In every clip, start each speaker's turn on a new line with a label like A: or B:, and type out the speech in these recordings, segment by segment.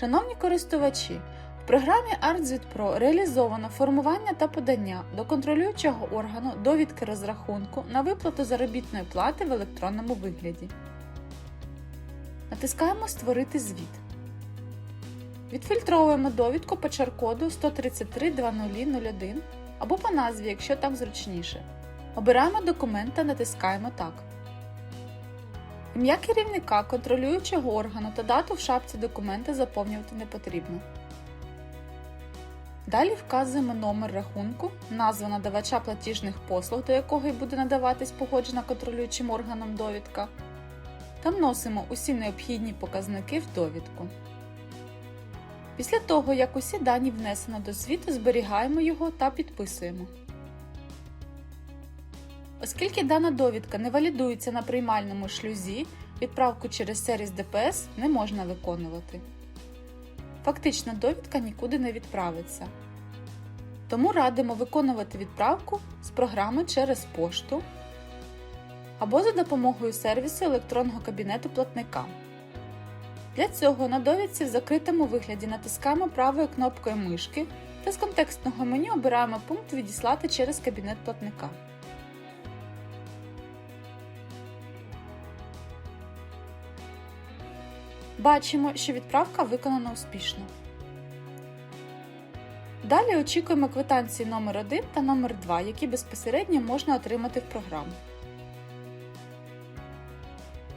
A: Шановні користувачі, в програмі ArtZit Pro реалізовано формування та подання до контролюючого органу довідки розрахунку на виплату заробітної плати в електронному вигляді. Натискаємо Створити звіт. Відфільтровуємо довідку по чар-коду 133.0001 або по назві, якщо так зручніше. Обираємо документ та натискаємо Так. Ім'я керівника контролюючого органу та дату в шапці документа заповнювати не потрібно. Далі вказуємо номер рахунку, назву надавача платіжних послуг, до якого й буде надаватись погоджена контролюючим органом довідка, та вносимо усі необхідні показники в довідку. Після того, як усі дані внесено до звіту, зберігаємо його та підписуємо. Оскільки дана довідка не валідується на приймальному шлюзі, відправку через сервіс ДПС не можна виконувати. Фактично довідка нікуди не відправиться. Тому радимо виконувати відправку з програми через пошту або за допомогою сервісу електронного кабінету платника. Для цього на довідці в закритому вигляді натискаємо правою кнопкою мишки та з контекстного меню обираємо пункт Відіслати через кабінет платника. Бачимо, що відправка виконана успішно. Далі очікуємо квитанції номер 1 та номер 2 які безпосередньо можна отримати в програму.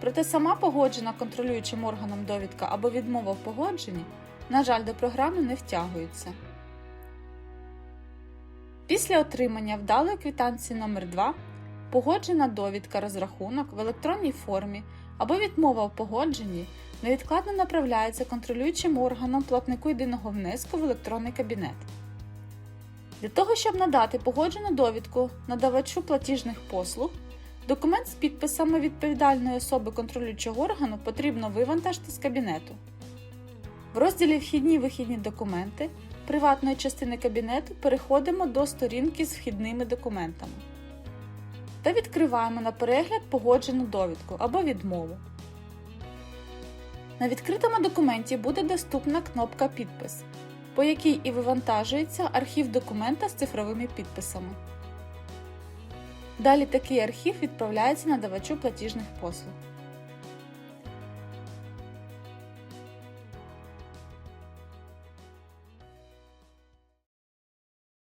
A: Проте сама погоджена контролюючим органом довідка або відмова в погодженні, на жаль, до програми не втягуються. Після отримання вдалої квитанції номер 2 погоджена довідка розрахунок в електронній формі або відмова в погодженні невідкладно направляється контролюючим органом платнику єдиного внеску в електронний кабінет. Для того, щоб надати погоджену довідку надавачу платіжних послуг, документ з підписами відповідальної особи контролюючого органу потрібно вивантажити з кабінету. В розділі Вхідні вихідні документи приватної частини кабінету переходимо до сторінки з вхідними документами та відкриваємо на перегляд погоджену довідку або відмову. На відкритому документі буде доступна кнопка Підпис, по якій і вивантажується архів документа з цифровими підписами. Далі такий архів відправляється надавачу платіжних послуг.